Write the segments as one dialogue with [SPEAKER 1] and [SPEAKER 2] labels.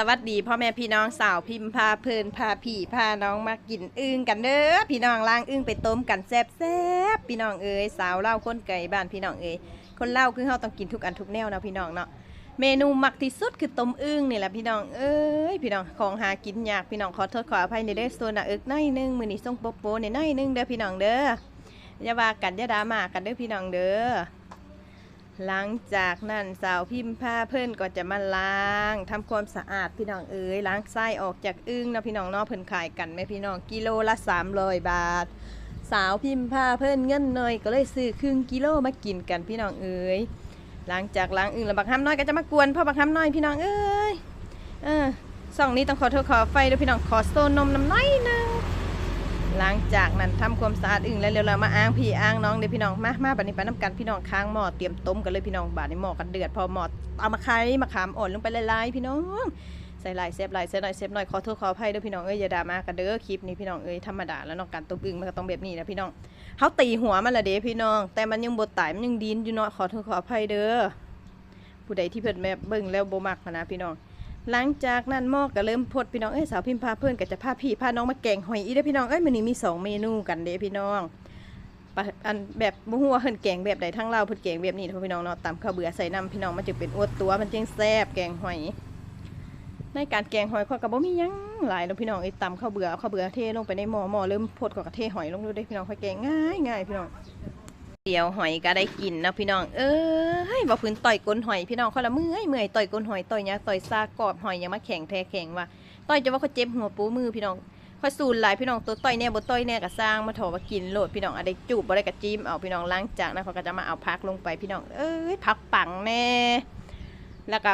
[SPEAKER 1] สวัสดีพ่อแม่พี่น้องสาวพิมพ์พาเพลินพาพี่พาน้องมากินอึ้งกันเด้อพี่น้องล้างอึ้งไปต้มกันแซ่บๆพี่น้องเอ๋ยสาวเล่าคนไก่บ้านพี่น้องเอ๋ยคนเล่าคือเฮาต้องกินทุกอันทุกแนวนะพี่น้องเนาะเมนูมักที่สุดคือต้มอึ้งนี่แหละพี่น้องเอ้ยพี่น้องของหากินยากพี่น้องขอโทษขออภัยในเด้อโซนะอิกหน้อยหนึงมื้อนี้ส่งโปโปในน้อยหนึงเด้อพี่น้องเด้ออย่าว่ากันอย่าด่ามากันเด้อพี่น้องเด้อ หลังจากนั้นสาวพิมพ์ผ้าเพิ่นก็จะมาล้างทำความสะอาดพี่น้องเอ๋ยล้างไส้ออกจากอึ้งนะพี่น้องเนาะเพิ่นขายกันไหมพี่น้องกิโลละ300บาท สาวพิมพ์ผ้าเพิ่นเงินหน่อยก็เลยซื้อครึ่งกิโลมากินกันพี่น้องเอ๋ยหลังจากล้างอึ้งแล้วบักห้ำน้อยก็จะมากวนพ่อบักห้ำน้อยพี่น้องเอ้ยเออสองนี้ต้องขอโทษขอไฟด้วยพี่น้องขอโซนนมน้ำน้อยนึง หลังจากนั้นทำความสะอาดอึ่งแล้วเร็วเรามาอ้างพี่อ้างน้องเดี๋ยวพี่น้องมามาบัดนี้ไปน้ำกันพี่น้องค้างหม้อเตรียมต้มกันเลยพี่น้องบาดนี้หม้อกันเดือดพอหม้อเอามาไข่มาขามอ่อนลงไปละลายพี่น้องใส่ลายเซฟลายเซฟหน่อยเซฟหน่อยขอโทษขออภัยเด้อพี่น้องเอ้ยอย่าด่ามากันเด้อคลิปนี้พี่น้องเอ้ยธรรมดาแล้วเนาะการต้มอึ่งมันก็ต้องแบบนี้นะพี่น้องเขาตีหัวมันละเด้พี่น้อง แต่มันยังบดตายมันยังดินอยู่เนาะขอโทษขออภัยเด้อผู้ใดที่เพิ่นแบบเบิ่งแล้วโบมักนะพี่น้อง หลังจากนั้นหม้อก็เริ่มพดพี่น้องเอ้ยสาวพิมพ์พาเพื่อนก็จะพาพี่พาน้องมาแกงหอยอีเด้อพี่น้องเอ้ยมื้อนี้มีสองเมนูกันเด้พี่น้องอันแบบบ่ฮู้ว่าเพิ่นแกงแบบใดทั้งเราเพิ่นแกงแบบนี้เด้อพี่น้องเนาะตำข้าวเบื่อใส่น้ำพี่น้องมันจะเป็นอวดตัวมันจึงแซ่บแกงหอยในการแกงหอยข้อยก็บ่มียังหลายเนาะพี่น้องไอ้ตำข้าวเบื่อเอาข้าวเบื่อเทลงไปในหม้อหม้อเริ่มพดก็กระเทหอยลงดูเด้พี่น้องค่อยแกงง่ายง่ายพี่น้อง เดียวหอยก็ได้กินนะพี่น้อง เอ้ยว่าพื้นต่อยก้นหอยพี่น้องเขาละเมื่อยเมื่อยต่อยก้นหอยต่อยยาต่อยซากรอบหอยยังมาแข็งแท้แข็งว่าต่อยจะว่าเขาเจ็บหัวปูมือพี่น้องค่อยสูนหลายพี่น้องตัวต่อยแน่บ่ต่อยแน่ก็สร้างมาถอมากินโลดพี่น้องอะไรจูบบ่ได้กระจิ้มเอาพี่น้องล้างจากนะเขาก็จะมาเอาพักลงไปพี่น้องเอ้ยพักปังแน่แล้วก็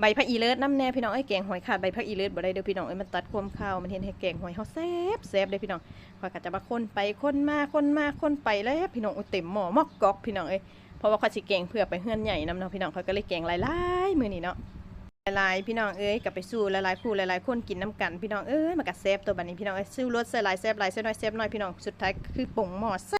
[SPEAKER 1] ใบผักอีเลิศน้ำแน่พี่น้องเอ้แกงหอยขาดใบผักอีเลิศบ่ได้เด้อพี่น้องเอ้มันตัดความข้าวมันเห็นให้แกงหอยเฮาแซ่บแซ่บเด้พี่น้องข้อยก็จะมาคนไปคนมาคนมาคนไปแล้วพี่น้องอ้ยเต็มหม้อมอกกอกพี่น้องเอ้ยเพราะว่าข้อยสิแกงเพื่อไปเฮือนใหญ่น้ำเนาะพี่น้องข้อยก็เลยแกงหลายๆมื้อนี้เนาะหลายๆพี่น้องเอ้ยก็ไปสู้หลายๆผู้หลายๆคนกินน้ำกันพี่น้องเอ้ยมันก็แซ่บตัวบัดนี้พี่น้องเอ้ยสู้รสใส่หลายแซ่บหลายแซ่น้อยแซ่บน้อยพี่น้องสุดท้ายคือป่งหม้อ